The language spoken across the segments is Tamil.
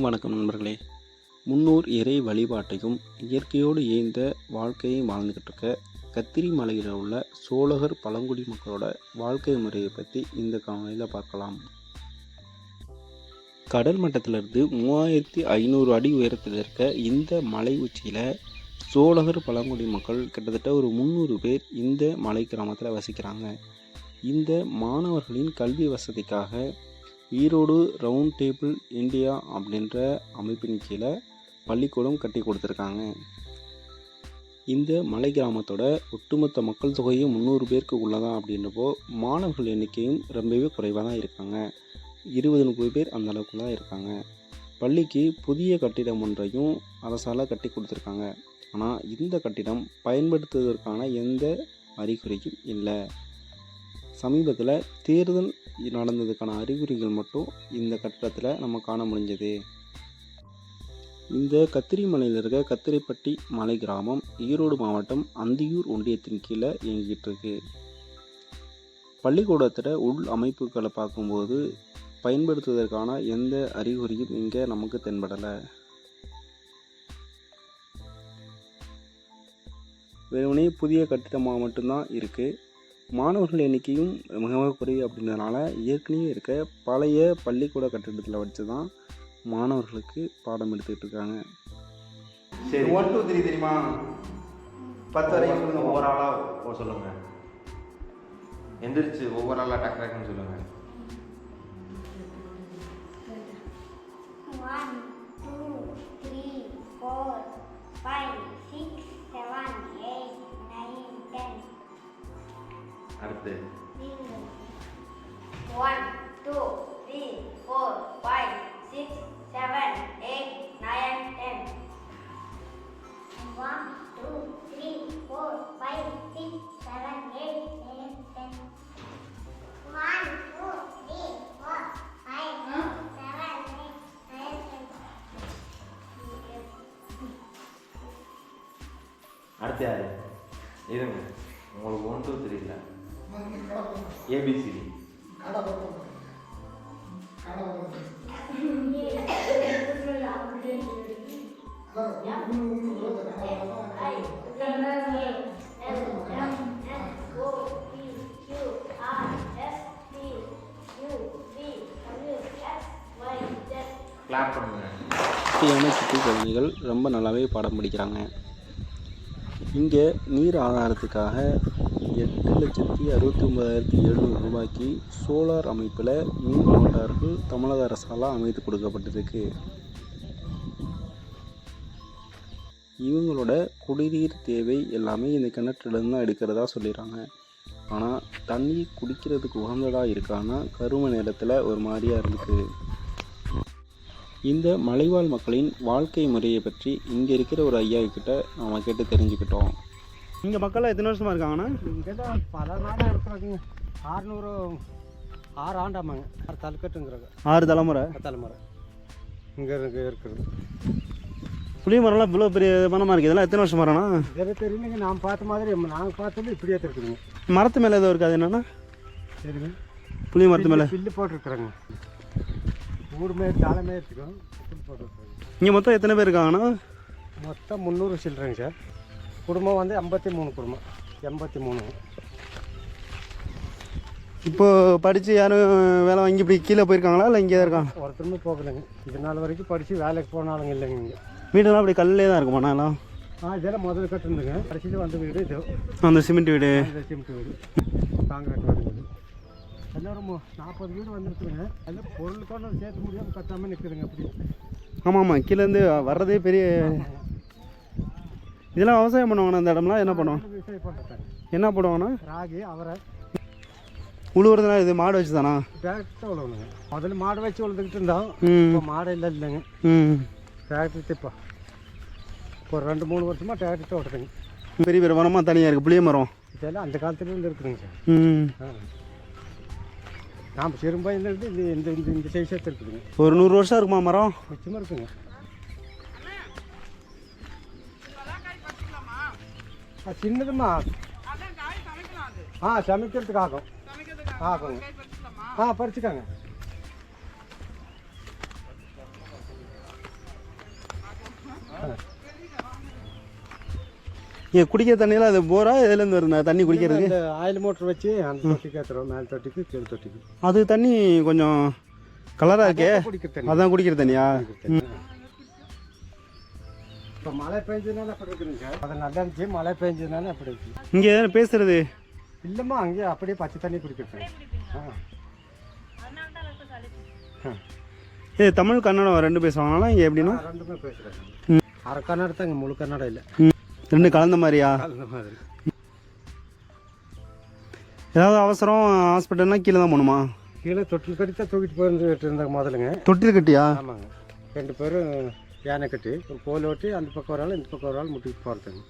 வணக்கம் நண்பர்களே. முன்னோர் இறை வழிபாட்டையும் இயற்கையோடு இயந்த வாழ்க்கையும் வாழ்ந்துக்கிட்டு இருக்க கத்திரி மலையில் உள்ள சோழகர் பழங்குடி மக்களோட வாழ்க்கை முறையை பற்றி இந்த காணொலியில் பார்க்கலாம். கடல் மட்டத்திலிருந்து மூவாயிரத்தி ஐநூறு அடி உயரத்தில் இருக்க இந்த மலை உச்சியில் சோழகர் பழங்குடி மக்கள் கிட்டத்தட்ட ஒரு முந்நூறு பேர் இந்த மலை கிராமத்தில் வசிக்கிறாங்க. இந்த மாணவர்களின் கல்வி வசதிக்காக ஈரோடு ரவுண்ட் டேபிள் இந்தியா அப்படின்ற அமைப்பின் கீழே பள்ளிக்கூடம் கட்டி கொடுத்துருக்காங்க. இந்த மலை கிராமத்தோட ஒட்டுமொத்த மக்கள் தொகையும் முந்நூறு பேருக்கு உள்ளதா அப்படின்றப்போ மாணவர்கள் எண்ணிக்கையும் ரொம்பவே குறைவாக தான் இருக்காங்க. இருபது முப்பது பேர் அந்த அளவுக்கு தான் இருக்காங்க. பள்ளிக்கு புதிய கட்டிடம் ஒன்றையும் அரசால் கட்டி கொடுத்துருக்காங்க. ஆனால் இந்த கட்டிடம் பயன்படுத்துவதற்கான எந்த அறிகுறியும் இல்லை. சமீபத்தில் தேர்தல் நடந்ததுக்கான அறிகுறிகள் மட்டும் இந்த கட்டடத்தில் நம்ம காண முடிஞ்சது. இந்த கத்திரி மலையில் இருக்க கத்திரிப்பட்டி மலை கிராமம் ஈரோடு மாவட்டம் அந்தியூர் ஒன்றியத்தின் கீழே இயங்கிட்டு இருக்கு. பள்ளிக்கூடத்தில் உள் அமைப்புகளை பார்க்கும்போது பயன்படுத்துவதற்கான எந்த அறிகுறியும் இங்கே நமக்கு தென்படலை. வெறுமனே புதிய கட்டிடமாக மட்டும்தான் இருக்குது மாணவர்கள் எண்ணிக்கையும் மிக மிக குறைவு அப்படின்றதுனால ஏற்கனவே இருக்க பழைய பள்ளிக்கூட கட்டிடத்தில் வச்சு தான் மாணவர்களுக்கு பாடம் எடுத்துக்கிட்டு இருக்காங்க. சரி. ஒன் டூ த்ரீ தெரியுமா? பத்து வரைக்கும் சொல்லுங்க. ஒவ்வொரு ஆளாக போக சொல்லுங்க. எந்திரிச்சு ஒவ்வொரு ஆளாக டக்கு டக்குன்னு சொல்லுங்க. அடுத்து One, two, three, four, five, six, seven, eight, nine, ten. One, two, three, four, five, six, seven, eight, nine, ten. One, two, three, four, five, six, seven, eight, nine, ten. அடுத்து யாரு இருங்க உங்களுக்கு ஒன் டூ த்ரீ இல்லை ஏபிசிடி. கிளாப் பண்ணுங்க. குழந்தைகள் ரொம்ப நல்லாவே பாடம் படிக்கிறாங்க. இங்கே நீர் ஆதாரத்துக்காக எட்டு லட்சத்தி அறுபத்தி ஒன்பதாயிரத்தி எழுநூறு ரூபாய்க்கு சோலார் அமைப்பில் மின் மோட்டார்கள் தமிழக அரசால் அமைத்து கொடுக்கப்பட்டிருக்கு. இவங்களோட குடிநீர் தேவை எல்லாமே இந்த கிணற்றிலிருந்து தான் எடுக்கிறதா சொல்லிடுறாங்க. ஆனால் தண்ணி குடிக்கிறதுக்கு உகந்ததாக இருக்கான்னா கரும நேரத்தில் ஒரு மாதிரியாக இருக்குது இந்த மலைவாழ் மக்களின் வாழ்க்கை முறையை பற்றி இங்கே இருக்கிற ஒரு ஐயா கிட்ட நாம் கேட்டு தெரிஞ்சுக்கிட்டோம். இங்கே மக்கள் எத்தனை வருஷமாக இருக்காங்கண்ணா? இங்கே தான் பல நாளாக இருக்கிறாங்க. ஆறுநூறு ஆறு ஆண்டாமாங்க. ஆறு தலுக்கட்டுங்கிறாங்க ஆறு தலைமுறை? தலைமுறை. இங்கே இருக்கு இருக்கிறது. புளிய மரம்லாம் இவ்வளோ பெரிய மரமாக இருக்குது இதெல்லாம் எத்தனை வருஷம் மரம்னா எதை தெரியலங்க. நான் பார்த்த மாதிரி நாங்கள் பார்த்தது இப்படியே இருக்குதுங்க மரத்து மேலே ஏதோ இருக்குது என்னன்னா சரிங்க புளிய மரத்து மேலே. பில்லு போட்டிருக்குறாங்க. ஊர் மேல் மேய்ச்சிக்கும் பில்லு போட்டிருக்குறாங்க. இங்கே மொத்தம் எத்தனை பேர் இருக்காங்கண்ணா? மொத்தம் முந்நூறு சில்லறங்க சார். குடும்பம் வந்து ஐம்பத்தி மூணு குடும்பம். எண்பத்தி மூணு. இப்போ படித்து யாரும் வேலை வாங்கி இப்படி கீழே போயிருக்காங்களா? இல்லை இங்கே இருக்காங்க ஒருத்தருமே போகலைங்க. இது நாள் வரைக்கும் படித்து வேலைக்கு போனாலுங்க இல்லைங்க இங்கே. வீடெல்லாம் அப்படி கல்லே தான் இருக்குமாண்ணா எல்லாம்? ஆ இதெல்லாம் முதல்ல கட்டுருந்துங்க கடைசியில் வந்த வீடு இது. அந்த சிமெண்ட் வீடு. இந்த சிமெண்ட் வீடு. காங்கிரீட் வீடு. இது எல்லாம் ஒரு மு- நாற்பது வீடு வந்துருக்குதுங்க. எல்லாம் பொருள் கொண்டு சேர்த்து முடியாமல் கட்டாமல் நிற்குதுங்க அப்படி ஆமாம் ஆமாம் கீழேருந்து வர்றதே பெரிய இதெல்லாம் விவசாயம் பண்ணுவாங்கண்ணா இந்த இடம்லாம் என்ன பண்ணுறாங்க என்ன போடுவாங்கண்ணா ராகி அவரை. உழுவுறதுனா இது மாடு வச்சு தானா? டிராக்டர் முதல்ல மாடு வச்சு உழுதுகிட்டு இருந்தோம். இப்போ மாடு இல்லை இல்லைங்க. டிராக்டர் இப்போ. இப்போ ஒரு ரெண்டு மூணு வருஷமாக டிராக்டர் ஓட்டுதுங்க. பெரிய பெரிய மரமாக தனியாக இருக்குது புளிய மரம். இதெல்லாம் அந்த காலத்துல இருந்து இருக்குதுங்க சார். நாம் சிறும்பையிலேருந்து இந்த இந்த இந்த இந்த சைஸ் இருக்குதுங்க ஒரு நூறு வருஷம் இருக்குமா மரம்? மிச்சமாக இருக்குங்க. ஆ சின்னதும்மா ஆ சமைக்கிறதுக்கு ஆகும் ஆகுங்க ஆ பறிச்சுக்காங்க. இங்கே குடிக்கிற தண்ணியெல்லாம் அது போரா இதுலேருந்து வருது? தண்ணி குடிக்கிறது? ஆயில் மோட்டர் வச்சு அந்த தொட்டிக்கு ஏற்றுறோம் மேல் தொட்டிக்கு கீழ் தொட்டிக்கு. அது தண்ணி கொஞ்சம் கலராக இருக்கே. அதான் குடிக்கிற தண்ணியா? இப்போ மழை பெஞ்சதுனால அப்படி இருக்குதுங்க அது நல்லா இருந்துச்சு மழை பெஞ்சதுனால அப்படி இருக்கு. இங்கே பேசுறது? இல்லைம்மா அங்கேயே அப்படியே பச்சை தண்ணி குடிக்கிறது ஆ. ஏ தமிழ் கன்னடம் ரெண்டு பேசுவாங்களா இங்கே எப்படின்னா? ரெண்டுமே பேசுகிறேன் அரை கன்னடம் தான் இங்கே முழு கன்னடம் இல்லை. ரெண்டு கலந்த மாதிரியா? அந்த மாதிரி. ஏதாவது அவசரம் ஹாஸ்பிட்டல்னா கீழே தான் போகணுமா? கீழே தொட்டில் கட்டி தான் தூக்கிட்டு போயிருந்துட்டு இருந்தாங்க முதலுங்க. தொட்டில் கட்டியா? ஆமாங்க. ரெண்டு பேரும் யானை கட்டி ஒரு கோல் ஓட்டி அந்த பக்கம் ஒரு ஆள் இந்த பக்கம் ஒரு ஆள் முட்டிட்டு போகிறதுங்க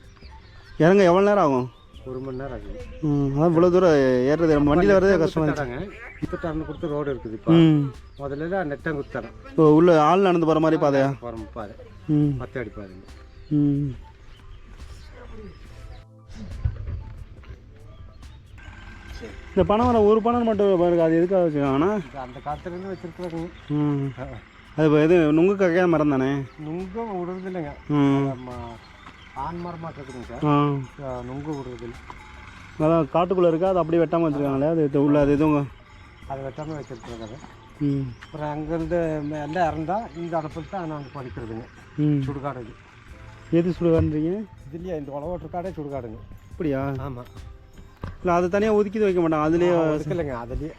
இறங்க எவ்வளோ நேரம் ஆகும்? ஒரு மணி நேரம் ஆகுது. ம் அதான் இவ்வளோ தூரம் ஏறுறது நம்ம வண்டியில் வர்றதே கஷ்டமாக கொடுத்துட்டாங்க. இப்போ டர்னு கொடுத்து ரோடு இருக்குது இப்போ. முதல்ல நெட்டம் குத்தரம் இப்போ உள்ள ஆள் நடந்து போகிற மாதிரி பாதையா? போகிறோம் பாரு ம். பத்து அடி பாருங்க ம். இந்த பணம் வர ஒரு பணம் மட்டும் பாருங்க அது எதுக்காக வச்சுருக்காங்கன்னா அந்த காலத்துலேருந்து வச்சுருக்குறாங்க ம். அது இது நுங்கு கக்கையா மரம் தானே நுங்கு விடுறது இல்லைங்க ஆண் மரமாக இருக்குதுங்க சார். நுங்கு விடுறது இல்லை அதான் காட்டுக்குள்ளே இருக்கா? அது அப்படியே வெட்டாமல் வச்சுருக்காங்களே? அது உள்ள அது எதுவும் அதை வெட்டாமல் வச்சுருக்குறாங்க ம். அப்புறம் அங்கேருந்து எல்லாம் இறந்தா இந்த அடுப்பில் தான் நாங்கள் படிக்கிறதுங்க. ம். சுடுகாடு இது எது சுடுகான்றீங்க இதுலையே இந்த உழவோட்டு காடே சுடுகாடுங்க. அப்படியா? ஆமாம் இல்லை அதை தனியாக ஒதுக்கி வைக்க மாட்டாங்க. அதுலேயே இல்லைங்க அதுலேயே.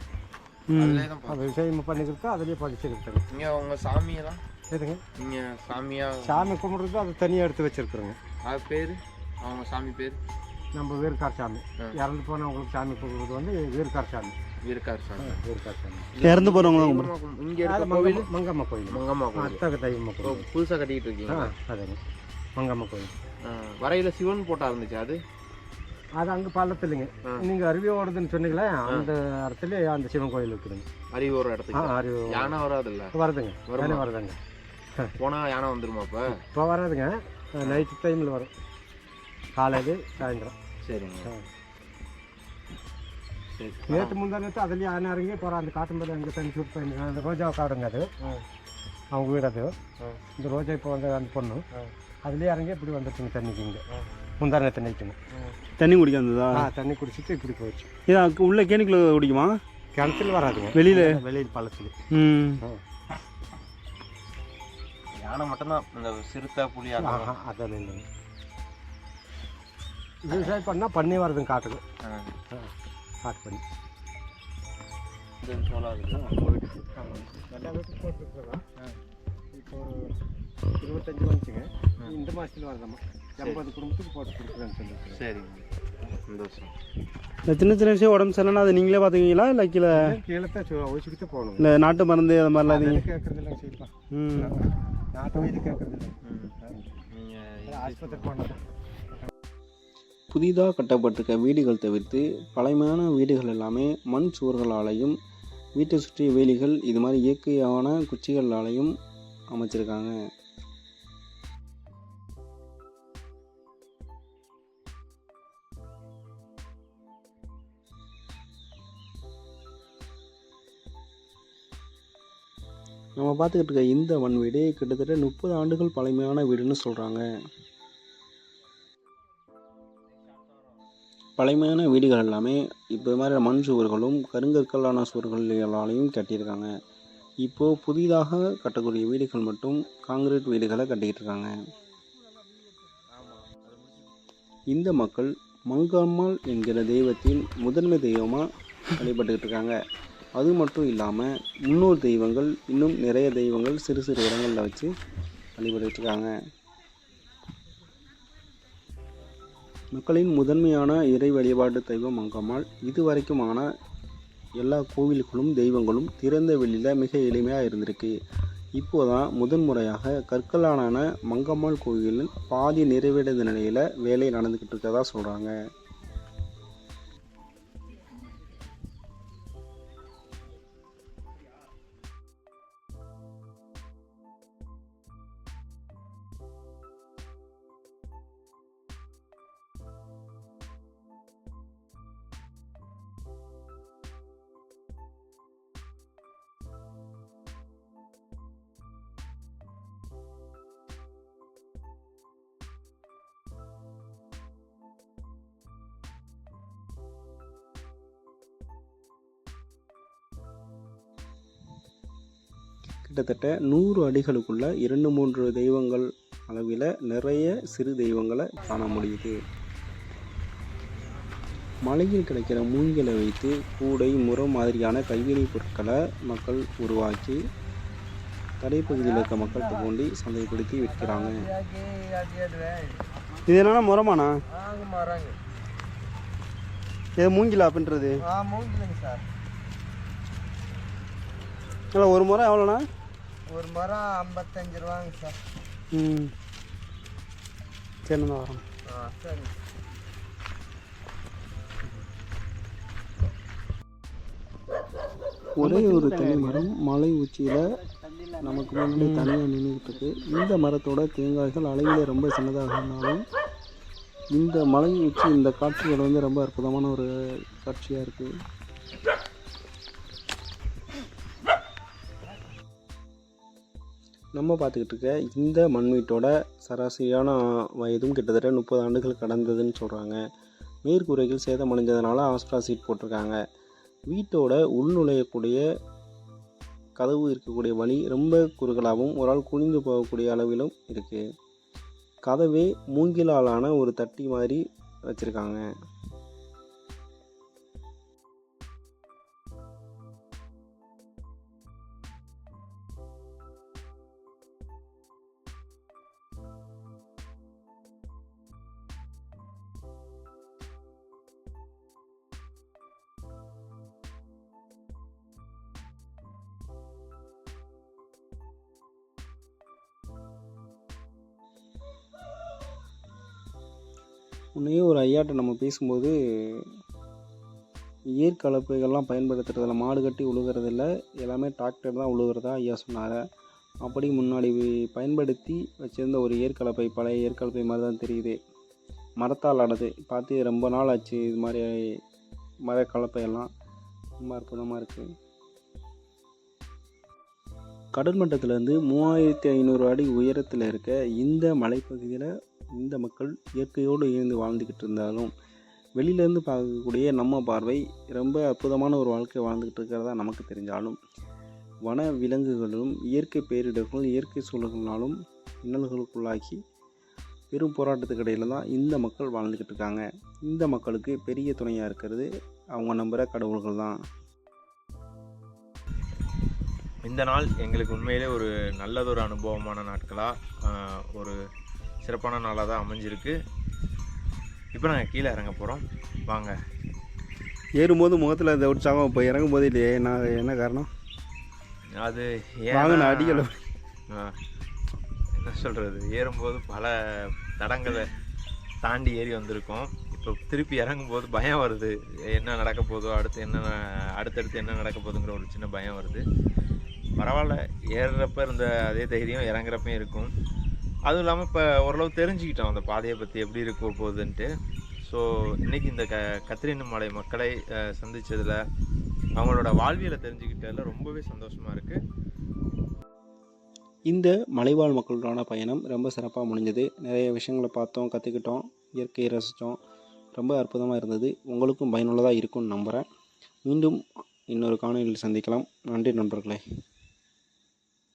விவசாயம் பண்ணிக்கிறதோ அதுலேயே படிச்சுருக்குறேங்க இங்கே உங்க சாமியெல்லாம்? எதுங்க? நீங்க சாமியா? சாமி கும்பிட்றது அது தனியாக எடுத்து வச்சுருக்குறோங்க. அது பேர்? அவங்க சாமி பேர்? நம்ம வீரக்கார் சாமி. இறந்து போனவங்களுக்கு சாமி கும்பிட்றது வந்து வீரக்கார் சாமி. வீரக்கார் சாமி. வீரக்கார் சாமி. இறந்து தான் கும்பிடுறோம். இங்க இருக்க கோவில்? மங்கம்மா கோயில். மங்கம்மா கோவில் அத்தக தெய்வம்மா இப்போ கோயில். புதுசா கட்டிக்கிட்டு இருக்கீங்க அதுங்க. மங்கம்மா கோயில். வரையில சிவன் போட்டா இருந்துச்சு அது? அது அங்கே பள்ளத்துலைங்க நீங்கள் அருவி ஓடுதுன்னு சொன்னீங்களே அந்த இடத்துல அந்த சிவன் கோயில் இருக்குதுங்க. அறிவு ஒரு இடத்துக்கு? அருவி யானை வராதுல்ல? வருதுங்க? யானை வருதுங்க. போனா யானை வந்துருமா அப்ப? இப்போ வராதுங்க. நைட்டு டைமில் வரும். காலையில் சாயந்தரம். சரிங்க. சரி. நேற்று முந்தா நேற்று அதுலேயே யானை இறங்கி போகிற அந்த காட்டு மேலே அங்கே தண்ணி சூட் பண்ணி அந்த ரோஜா காடுங்க அது. அவங்க வீடு அது. இந்த ரோஜா இப்போ வந்து அந்த பொண்ணு. அதுலேயே இறங்கி இப்படி வந்துருச்சுங்க தண்ணிக்கு இங்கே. முந்தா நேற்று நைட்டுங்க தண்ணி குடிக்க வந்ததா ஆ தண்ணி குடிச்சிட்டு இப்படி போயிடுச்சு இது உள்ள கேணிக்குள்ள குடிக்குமா? கிணத்துல வராதுங்க. வெளியில? வெளியில் பள்ளத்தில். ம். யானை மட்டும்தான் இந்த சிறுத்தை புலி அதெல்லாம் இல்லைங்க. விவசாயம் பண்ணால் பண்ணி வருதுங்க காட்டுக்கு. காட்டு பண்ணி. எல்லா வீட்டுக்கும் போட்டுருக்குறோம் இப்போ ஒரு இருபத்தஞ்சி வந்துச்சுங்க. இந்த மாதத்தில் வரதாம்மா. எண்பது குடும்பத்துக்கு போட்டு கொடுக்குறேன்னு சொல்லியிருக்கேன் சரிங்க. சந்தோஷம். இந்த சின்ன சின்ன விஷயம் உடம்பு சரியில்லைன்னா அது நீங்களே பார்த்துக்குவீங்களா? இல்லை கீழே கீழே தான் ஒழிச்சுக்கிட்டு போகணும். இல்லை நாட்டு மருந்து அது மாதிரிலாம் எதுவும் கேட்கறது இல்லைங்க சரிப்பா ம் நாட்டு வைத்து கேட்கறது இல்லை நீங்கள் ஆஸ்பத்திரி போனது புதிதாக கட்டப்பட்டிருக்க வீடுகள் தவிர்த்து பழமையான வீடுகள் எல்லாமே மண் சுவர்களாலையும் வீட்டை சுற்றிய வேலிகள் இது மாதிரி இயற்கையான குச்சிகளாலையும் அமைச்சிருக்காங்க. நம்ம பார்த்துக்கிட்டு இருக்க இந்த மண் வீடு கிட்டத்தட்ட முப்பது ஆண்டுகள் பழமையான வீடுன்னு சொல்கிறாங்க பழமையான வீடுகள் எல்லாமே இப்போ மாதிரி மண் சுவர்களும் கருங்கற்களான சுவர்களாலையும் கட்டியிருக்காங்க. இப்போது புதிதாக கட்டக்கூடிய வீடுகள் மட்டும் காங்கிரீட் வீடுகளை கட்டிக்கிட்டு இருக்காங்க. இந்த மக்கள் மங்கம்மாள் என்கிற தெய்வத்தின் முதன்மை தெய்வமாக வழிபட்டுக்கிட்டு இருக்காங்க. அது மட்டும் இல்லாமல் முன்னோர் தெய்வங்கள் இன்னும் நிறைய தெய்வங்கள் சிறு சிறு இடங்களில் வச்சு வழிபட்டுருக்காங்க மக்களின் முதன்மையான இறை வழிபாட்டு தெய்வம் மங்கம்மாள் இதுவரைக்குமான எல்லா கோவில்களும் தெய்வங்களும் திறந்த வெளியில் மிக எளிமையாக இருந்திருக்கு. இப்போதான் முதன் முறையாக மங்கம்மாள் கோவிலில் பாதி நிறைவடைந்த நிலையில் வேலை நடந்துக்கிட்டு இருக்கதா சொல்கிறாங்க கிட்டத்தட்ட நூறு அடிகளுக்குள்ள இரண்டு மூன்று தெய்வங்கள் அளவில் நிறைய சிறு தெய்வங்களை காண முடியுது. மலையில் கிடைக்கிற மூங்கிலை வைத்து கூடை முறம் மாதிரியான கைவினைப் பொருட்களை மக்கள் உருவாக்கி தரைப்பகுதியில் இருக்க மக்கள்கிட்ட கொண்டு சந்தைப்படுத்தி விற்கிறாங்க. இது என்னன்னா முறமாண்ணா இது மூங்கிலா அப்படின்றது மூங்கிலுங்க சார். ஒரு முறை எவ்வளோண்ணா? ஒரு மரம் ஐம்பத்தஞ்சு ரூபாங்க சார். ம். வரோம். ஆ சரி. ஒரே ஒரு தனி மரம் மலை உச்சியில் நமக்கு முன்னாடி தனியாக நின்றுக்கிட்டு இந்த மரத்தோட தேங்காய்கள் அளவில் ரொம்ப சின்னதாக இருந்தாலும் இந்த மலை உச்சி இந்த காட்சிகள் வந்து ரொம்ப அற்புதமான ஒரு காட்சியாக இருக்குது நம்ம பார்த்துக்கிட்டு இருக்க இந்த மண் வீட்டோட சராசரியான வயதும் கிட்டத்தட்ட முப்பது ஆண்டுகள் கடந்ததுன்னு சொல்கிறாங்க மேற்கூரைகள் சேதமடைஞ்சதுனால ஆஸ்ட்ரா சீட் போட்டிருக்காங்க. வீட்டோட உள்நுழையக்கூடிய கதவு இருக்கக்கூடிய வழி ரொம்ப குறுகலாகவும் ஒரு ஆள் குனிந்து போகக்கூடிய அளவிலும் இருக்குது கதவே மூங்கிலாலான ஒரு தட்டி மாதிரி வச்சுருக்காங்க. முன்னையே ஒரு ஐயாட்ட நம்ம பேசும்போது ஏற்கலப்பைகள்லாம் பயன்படுத்துறதில்ல மாடு கட்டி உழுகிறதில்ல எல்லாமே டிராக்டர் தான் உழுகிறதா ஐயா சொன்னார். அப்படி முன்னாடி பயன்படுத்தி வச்சுருந்த ஒரு ஏற்கலப்பை பழைய ஏற்கலப்பை மாதிரி தான் தெரியுது. மரத்தால் ஆனது பார்த்து ரொம்ப நாள் ஆச்சு இது மாதிரி மர கலப்பையெல்லாம் ரொம்ப அற்புதமாக இருக்குது கடல் மட்டத்திலேருந்து மூவாயிரத்தி ஐநூறு அடி உயரத்தில் இருக்க இந்த மலைப்பகுதியில் இந்த மக்கள் இயற்கையோடு இணைந்து வாழ்ந்துக்கிட்டு இருந்தாலும் வெளியிலேருந்து பார்க்கக்கூடிய நம்ம பார்வை ரொம்ப அற்புதமான ஒரு வாழ்க்கை வாழ்ந்துக்கிட்டு இருக்கிறதா நமக்கு தெரிஞ்சாலும் வன விலங்குகளும் இயற்கை பேரிடர்களும் இயற்கை சூழல்களாலும் இன்னல்களுக்குள்ளாக்கி பெரும் போராட்டத்துக்கு இடையில் தான் இந்த மக்கள் வாழ்ந்துக்கிட்டு இருக்காங்க. இந்த மக்களுக்கு பெரிய துணையாக இருக்கிறது அவங்க நம்புகிற கடவுள்கள் தான். இந்த நாள் எங்களுக்கு உண்மையிலே ஒரு நல்லதொரு அனுபவமான நாட்களாக ஒரு சிறப்பான நாளாக தான் அமைஞ்சிருக்கு. இப்போ நாங்கள் கீழே இறங்க போகிறோம் வாங்க. ஏறும்போது முகத்தில் இந்த உற்சாகம் இப்போ இறங்கும் போது இல்லையே நான் என்ன காரணம்? அது வாங்கின அடிகளை. என்ன சொல்கிறது ஏறும்போது பல தடங்களை தாண்டி ஏறி வந்திருக்கோம். இப்போ திருப்பி இறங்கும்போது பயம் வருது. என்ன நடக்க போதோ அடுத்து என்ன அடுத்தடுத்து என்ன நடக்க போகுதுங்கிற ஒரு சின்ன பயம் வருது. பரவாயில்ல ஏறுறப்ப இருந்த அதே தைரியம் இறங்குறப்பையும் இருக்கும். அதுவும் இல்லாமல் இப்போ ஓரளவு தெரிஞ்சுக்கிட்டோம் அந்த பாதையை பற்றி எப்படி இருக்க போகுதுன்ட்டு. ஸோ இன்றைக்கி இந்த க கத்திரின மலை மக்களை சந்தித்ததில் அவங்களோட வாழ்வியலை தெரிஞ்சுக்கிட்டதில் ரொம்பவே சந்தோஷமாக இருக்குது இந்த மலைவாழ் மக்களோட பயணம் ரொம்ப சிறப்பாக முடிஞ்சது. நிறைய விஷயங்களை பார்த்தோம் கற்றுக்கிட்டோம் இயற்கையை ரசித்தோம் ரொம்ப அற்புதமாக இருந்தது. உங்களுக்கும் பயனுள்ளதாக இருக்கும்னு நம்புகிறேன் மீண்டும் இன்னொரு காணொலியில் சந்திக்கலாம். நன்றி நண்பர்களே.